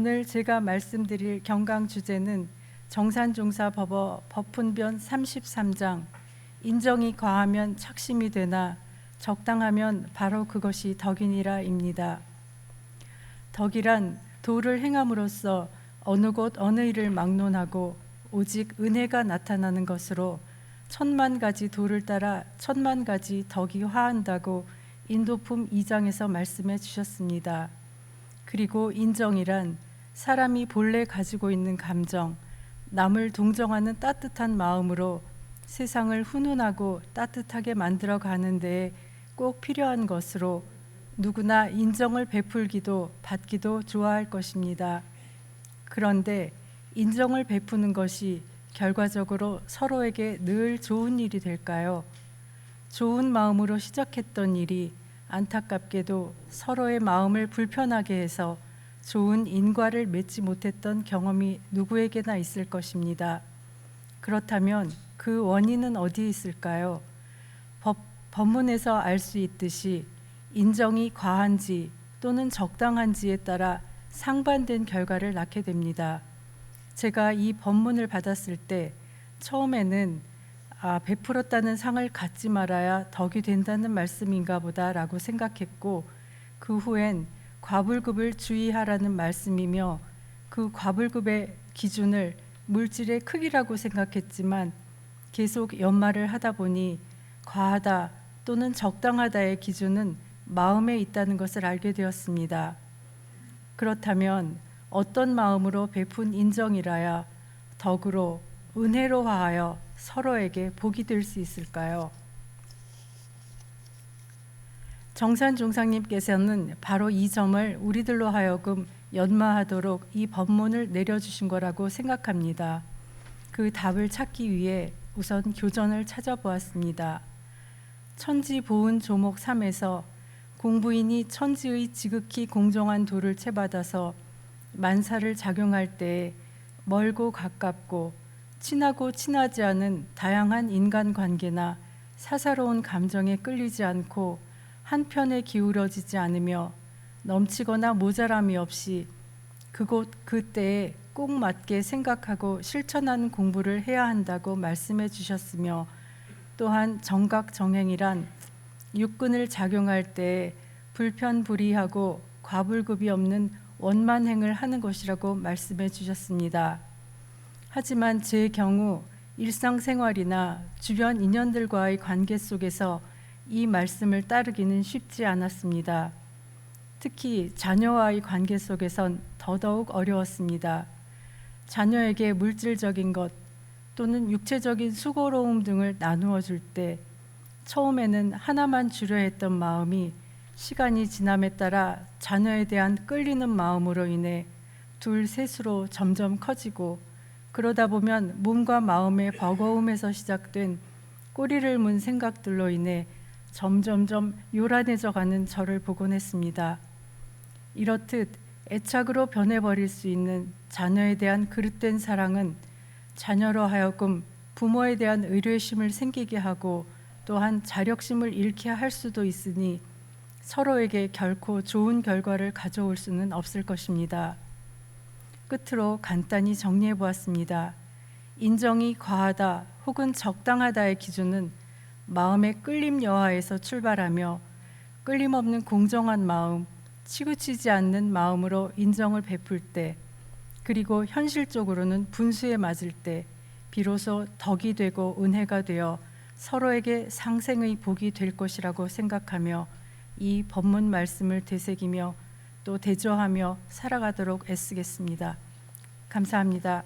오늘 제가 말씀드릴 경강 주제는 정산종사 법어 법훈변 33장 인정이 과하면 착심이 되나 적당하면 바로 그것이 덕이니라입니다. 덕이란 도를 행함으로써 어느 곳 어느 일을 막론하고 오직 은혜가 나타나는 것으로 천만 가지 도를 따라 천만 가지 덕이 화한다고 인도품 2장에서 말씀해 주셨습니다. 그리고 인정이란 사람이 본래 가지고 있는 감정, 남을 동정하는 따뜻한 마음으로 세상을 훈훈하고 따뜻하게 만들어 가는 데에 꼭 필요한 것으로 누구나 인정을 베풀기도 받기도 좋아할 것입니다. 그런데 인정을 베푸는 것이 결과적으로 서로에게 늘 좋은 일이 될까요? 좋은 마음으로 시작했던 일이 안타깝게도 서로의 마음을 불편하게 해서 좋은 인과를 맺지 못했던 경험이 누구에게나 있을 것입니다. 그렇다면 그 원인은 어디에 있을까요? 법, 법문에서 알 수 있듯이 인정이 과한지 또는 적당한지에 따라 상반된 결과를 낳게 됩니다. 제가 이 법문을 받았을 때 처음에는 아, 베풀었다는 상을 갖지 말아야 덕이 된다는 말씀인가 보다라고 생각했고 그 후엔 과불급을 주의하라는 말씀이며 그 과불급의 기준을 물질의 크기라고 생각했지만 계속 연말을 하다 보니 과하다 또는 적당하다의 기준은 마음에 있다는 것을 알게 되었습니다. 그렇다면 어떤 마음으로 베푼 인정이라야 덕으로 은혜로 화하여 서로에게 복이 될 수 있을까요? 정산 종상님께서는 바로 이 점을 우리들로 하여금 연마하도록 이 법문을 내려주신 거라고 생각합니다. 그 답을 찾기 위해 우선 교전을 찾아보았습니다. 천지 보은 조목 3에서 공부인이 천지의 지극히 공정한 도를 채받아서 만사를 작용할 때 멀고 가깝고 친하고 친하지 않은 다양한 인간 관계나 사사로운 감정에 끌리지 않고 한편에 기울어지지 않으며 넘치거나 모자람이 없이 그곳 그때에 꼭 맞게 생각하고 실천하는 공부를 해야 한다고 말씀해 주셨으며 또한 정각 정행이란 육근을 작용할 때 불편불이하고 과불급이 없는 원만행을 하는 것이라고 말씀해 주셨습니다. 하지만 제 경우 일상생활이나 주변 인연들과의 관계 속에서 이 말씀을 따르기는 쉽지 않았습니다. 특히 자녀와의 관계 속에선 더더욱 어려웠습니다. 자녀에게 물질적인 것 또는 육체적인 수고로움 등을 나누어 줄 때 처음에는 하나만 주려 했던 마음이 시간이 지남에 따라 자녀에 대한 끌리는 마음으로 인해 둘 셋으로 점점 커지고 그러다 보면 몸과 마음의 버거움에서 시작된 꼬리를 문 생각들로 인해 점점점 요란해져 가는 저를 보곤 했습니다. 이렇듯 애착으로 변해버릴 수 있는 자녀에 대한 그릇된 사랑은 자녀로 하여금 부모에 대한 의뢰심을 생기게 하고 또한 자력심을 잃게 할 수도 있으니 서로에게 결코 좋은 결과를 가져올 수는 없을 것입니다. 끝으로 간단히 정리해 보았습니다. 인정이 과하다 혹은 적당하다의 기준은 마음의 끌림 여하에서 출발하며 끌림 없는 공정한 마음, 치우치지 않는 마음으로 인정을 베풀 때, 그리고 현실적으로는 분수에 맞을 때, 비로소 덕이 되고 은혜가 되어 서로에게 상생의 복이 될 것이라고 생각하며 이 법문 말씀을 되새기며 또 대조하며 살아가도록 애쓰겠습니다. 감사합니다.